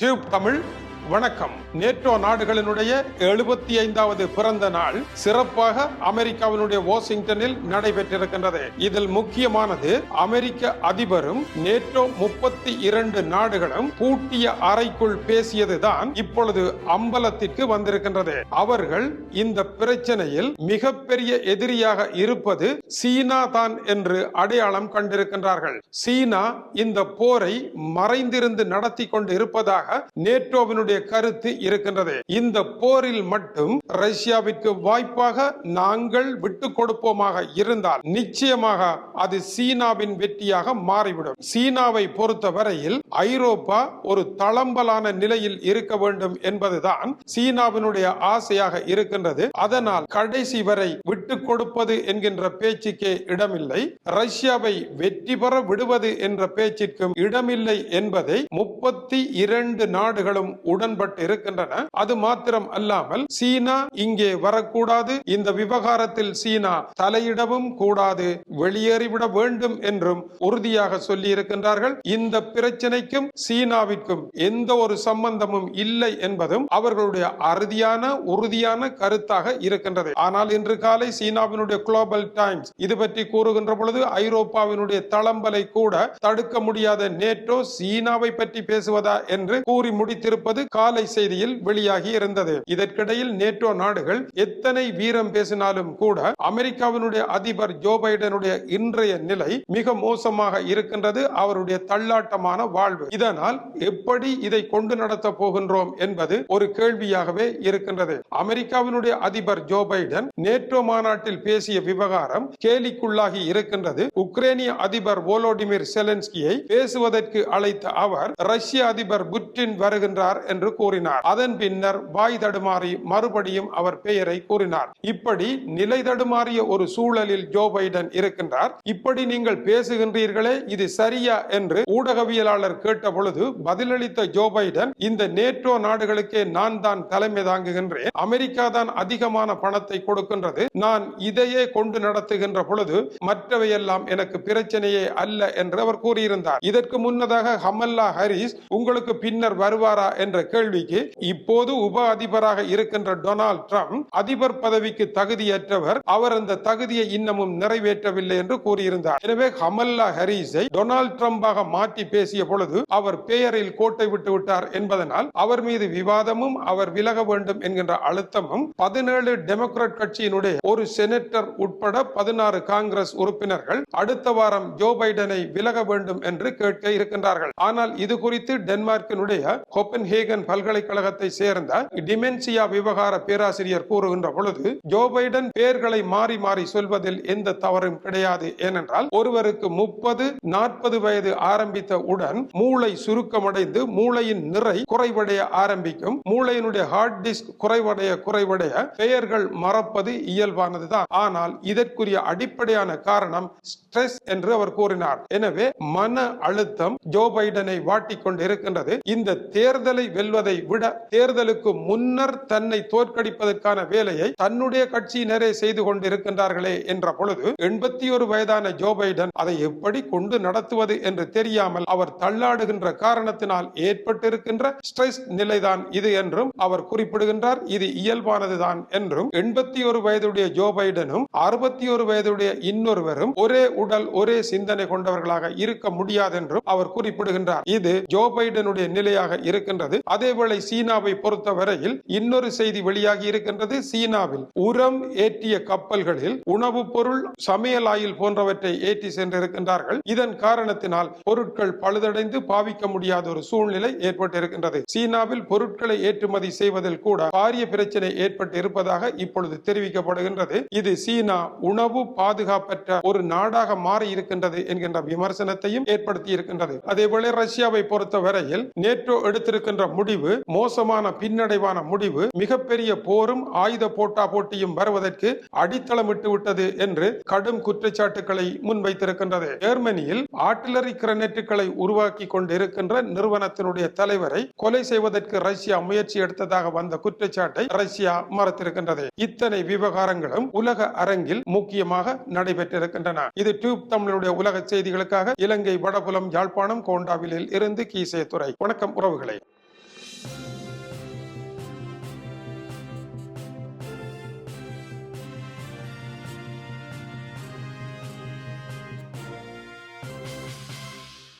Tube Tamil வணக்கம். NATO நாடுகளினுடைய எழுபத்தி ஐந்தாவது பிறந்த நாள் சிறப்பாக அமெரிக்காவினுடைய வாஷிங்டனில் நடைபெற்றிருக்கின்றது. இதில் முக்கியமானது அமெரிக்க அதிபரும் நேட்டோ முப்பத்தி இரண்டு நாடுகளும் பூட்டிய அறைக்குள் பேசியதுதான் இப்பொழுது அம்பலத்திற்கு வந்திருக்கின்றது. அவர்கள் இந்த பிரச்சனையில் மிகப்பெரிய எதிரியாக இருப்பது சீனா தான் என்று அடையாளம் கண்டிருக்கின்றார்கள். சீனா இந்த போரை மறைந்திருந்து நடத்தி கொண்டு இருப்பதாக நேட்டோவினுடைய அவருடைய கருத்து இருக்கின்றது. இந்த போரில் மட்டும் ரஷ்யாவிற்கு வாய்ப்பாக நாங்கள் விட்டு கொடுப்போமாக இருந்தால் நிச்சயமாக அது சீனாவின் வெற்றியாக மாறிவிடும். சீனாவை பொறுத்தவரையில் ஐரோப்பா ஒரு தளம்பலான நிலையில் இருக்க வேண்டும் என்பதுதான் சீனாவினுடைய ஆசையாக இருக்கின்றது. அதனால் கடைசி வரை விட்டு கொடுப்பது என்கின்ற பேச்சுக்கே இடமில்லை. ரஷ்யாவை வெற்றி பெற விடுவது என்ற பேச்சிற்கும் இடமில்லை என்பதை முப்பத்தி இரண்டு நாடுகளும் உடன் உடன்பட்டு இருக்கின்றன. அது மாத்திரம் அல்லாமல் சீனா இங்கே வரக்கூடாது. இந்த விவகாரத்தில் சீனா தலையிடவும் கூடாது. வெளியேறிவிட வேண்டும் என்றும் உறுதியாக சொல்லி இருக்கின்றார்கள் இந்த பிரச்சனைக்கும் சீனாவிற்கும் எந்த ஒரு சம்பந்தமும் இல்லை என்பதும் அவர்களுடைய அறுதியான உறுதியான கருத்தாக இருக்கின்றது. ஆனால் இன்று காலை சீனாவினுடைய குளோபல் டைம்ஸ் இது பற்றி கூறுகின்ற பொழுது ஐரோப்பாவினுடைய தளம்பலை கூட தடுக்க முடியாத நேட்டோ சீனாவை பற்றி பேசுவதா என்று கூறி முடித்திருப்பது காலை செய்தியில் வெளியாகி இருந்தது. இதற்கிடையில் நேட்டோ நாடுகள் எத்தனை வீரம் பேசினாலும் கூட அமெரிக்காவினுடைய அதிபர் ஜோ பைடனுடைய இன்றைய நிலை மிக மோசமாக இருக்கின்றது. அவருடைய தள்ளாட்டமான வாழ்வு. இதனால் எப்படி இதை கொண்டு நடத்த போகின்றோம் என்பது ஒரு கேள்வியாகவே இருக்கின்றது. அமெரிக்காவினுடைய அதிபர் ஜோ பைடன் நேட்டோ மாநாட்டில் பேசிய விவகாரம் கேலிக்குள்ளாகி இருக்கின்றது. உக்ரைனிய அதிபர் வோலோடிமிர் செலன்ஸ்கியை பேசுவதற்கு அழைத்த அவர் ரஷ்ய அதிபர் புட்டின் வருகின்றார் என்று கூறினார். அதன் பின்னர் வாய் தடுமாறி மறுபடியும் அவர் பெயரை கூறினார். இப்படி நிலை தடுமாறிய ஒரு சூழலில் ஜோ பைடன் இருக்கின்றார். இப்படி நீங்கள் பேசுகின்றீர்களே இது சரியா என்று ஊடகவியலாளர் கேட்ட பொழுது பதிலளித்த ஜோ பைடன் இந்த நேட்டோ நாடுகளுக்கே நான் தான் தலைமை தாங்குகின்றேன். அமெரிக்கா தான் அதிகமான பணத்தை கொடுக்கின்றது. நான் இதையே கொண்டு நடத்துகின்ற பொழுது மற்றவையெல்லாம் எனக்கு பிரச்சனையே அல்ல என்று அவர் கூறியிருந்தார். இதற்கு முன்னதாக ஹமல்லா ஹரிஸ் உங்களுக்கு பின்னர் வருவாரா? என்ற கேள்விக்கு இப்போது உப அதிபராக இருக்கின்ற டொனால்ட் ட்ரம்ப் அதிபர் பதவிக்கு தகுதியற்றவர். அவர் அந்த தகுதியை இன்னமும் நிறைவேற்றவில்லை என்று கூறியிருந்தார். எனவே ஹமல்லா ஹரிஸை டொனால்ட் ட்ரம்பாக மாற்றி பேசிய பொழுது அவர் பெயரில் கோட்டை விட்டு விட்டார் என்பதனால் அவர் மீது விவாதமும் அவர் விலக வேண்டும் என்கின்ற அழுத்தமும் பதினேழு டெமோக்ராட் கட்சியினுடைய ஒரு செனட்டர் உட்பட பதினாறு காங்கிரஸ் உறுப்பினர்கள் அடுத்த வாரம் ஜோ பைடனை விலக வேண்டும் என்று கேட்க இருக்கின்றார்கள். ஆனால் இது குறித்து டென்மார்க்கினுடைய கோப்பன்ஹேகன் பல்கலைக்கழகத்தை சேர்ந்த டிமென்சியா விவகார பேராசிரியர் கூறுகின்ற பொழுது ஜோ பைடன் பெயர்களை மாறி மாறி சொல்வதில் எந்த தவறும் கிடையாது. ஏனென்றால் ஒருவருக்கு முப்பது நாற்பது வயது ஆரம்பித்த உடன் மூளை சுருக்கமடைந்து மூளையின் நிறை குறைவடைய ஆரம்பிக்கும். மூளையினுடைய ஹார்ட் டிஸ்க் குறைவடைய குறைவடைய பெயர்கள் மறப்பது இயல்பானதுதான். ஆனால் இதற்குரிய அடிப்படையான காரணம் ஸ்ட்ரெஸ் என்று அவர் கூறினார். எனவே மன அழுத்தம் ஜோ பைடனை வாட்டிக் கொண்டு இருக்கின்றது இந்த தேர்தலை வெல்வதை விட தேர்தலுக்கு முன்னர் தன்னை தோற்கடிப்பதற்கான வேலையை தன்னுடைய கட்சியினரே செய்து கொண்டிருக்கின்றார்களே என்ற பொழுது எண்பத்தி ஒரு வயதான ஜோ பைடன் அதை எப்படி கொண்டு நடத்துவது என்று தெரியாமல் அவர் தள்ளாடுகின்ற காரணத்தினால் ஏற்பட்டிருக்கின்ற ஸ்ட்ரெஸ் நிலைதான் இது என்றும் அவர் குறிப்பிடுகின்றார். இது இயல்பானதுதான் என்றும் எண்பத்தி ஒரு வயதுடைய ஜோ பைடனும் அறுபத்தி ஒரு வயதுடைய இன்னொருவரும் ஒரே உடல் ஒரே சிந்தனை கொண்டவர்களாக இருக்க முடியாது என்றும் அவர் குறிப்பிடுகின்றார். இது ஜோ பைடனுடைய நிலையாக இருக்கின்றது. அதேவேளை சீனாவை பொறுத்தவரையில் இன்னொரு செய்தி வெளியாகி இருக்கின்றது சீனாவில். உரம் ஏற்றிய கப்பல்களில் உணவுப் பொருள் சமையல் ஆயில் போன்றவற்றை ஏற்றி சென்றிருக்கின்றார்கள். இதன் காரணத்தினால் பொருட்கள் பழுதடைந்து பாவிக்க முடியாத ஒரு சூழ்நிலை ஏற்பட்டிருக்கின்றது. சீனாவில் பொருட்களை ஏற்றுமதி செய்வதில் கூட பாரிய பிரச்சனை ஏற்பட்டு இருப்பதாக இப்பொழுது தெரிவிக்கப்படுகின்றது. இது சீனா உணவு பாதுகாப்பற்ற ஒரு நாடாக மாறி இருக்கின்றது என்கின்ற விமர்சனத்தையும் ஏற்படுத்தி இருக்கின்றது. அதேபோல ரஷ்யாவை பொறுத்தவரையில் நேற்றோ எடுத்திருக்கின்ற முடிவு மோசமான பின்னடைவான முடிவு மிகப்பெரிய போரும் ஆயுத போட்டா போட்டியும் வருவதற்கு அடித்தளமிட்டு விட்டது என்று கடும் குற்றச்சாட்டுகளை முன்வைத்திருக்கின்றது. ஜெர்மனியில் ஆர்டிலரி கிரனேட்டுகளை உருவாக்கி கொண்டிருக்கின்ற நிறுவனத்தினுடைய தலைவரை கொலை செய்வதற்கு ரஷ்யா முயற்சி எடுத்ததாக வந்த குற்றச்சாட்டை ரஷ்யா மறுத்திருக்கின்றது. இத்தனை விவகாரங்களும் உலக அரங்கில் முக்கியமாக நடைபெற்றிருக்கின்றன. இது டியூப் தமிழுடைய உலக செய்திகளுக்காக இலங்கை வடபுலம் யாழ்ப்பாணம் கோண்டாவிலில் இருந்து கீசே துறை வணக்கம் உறவுகளை.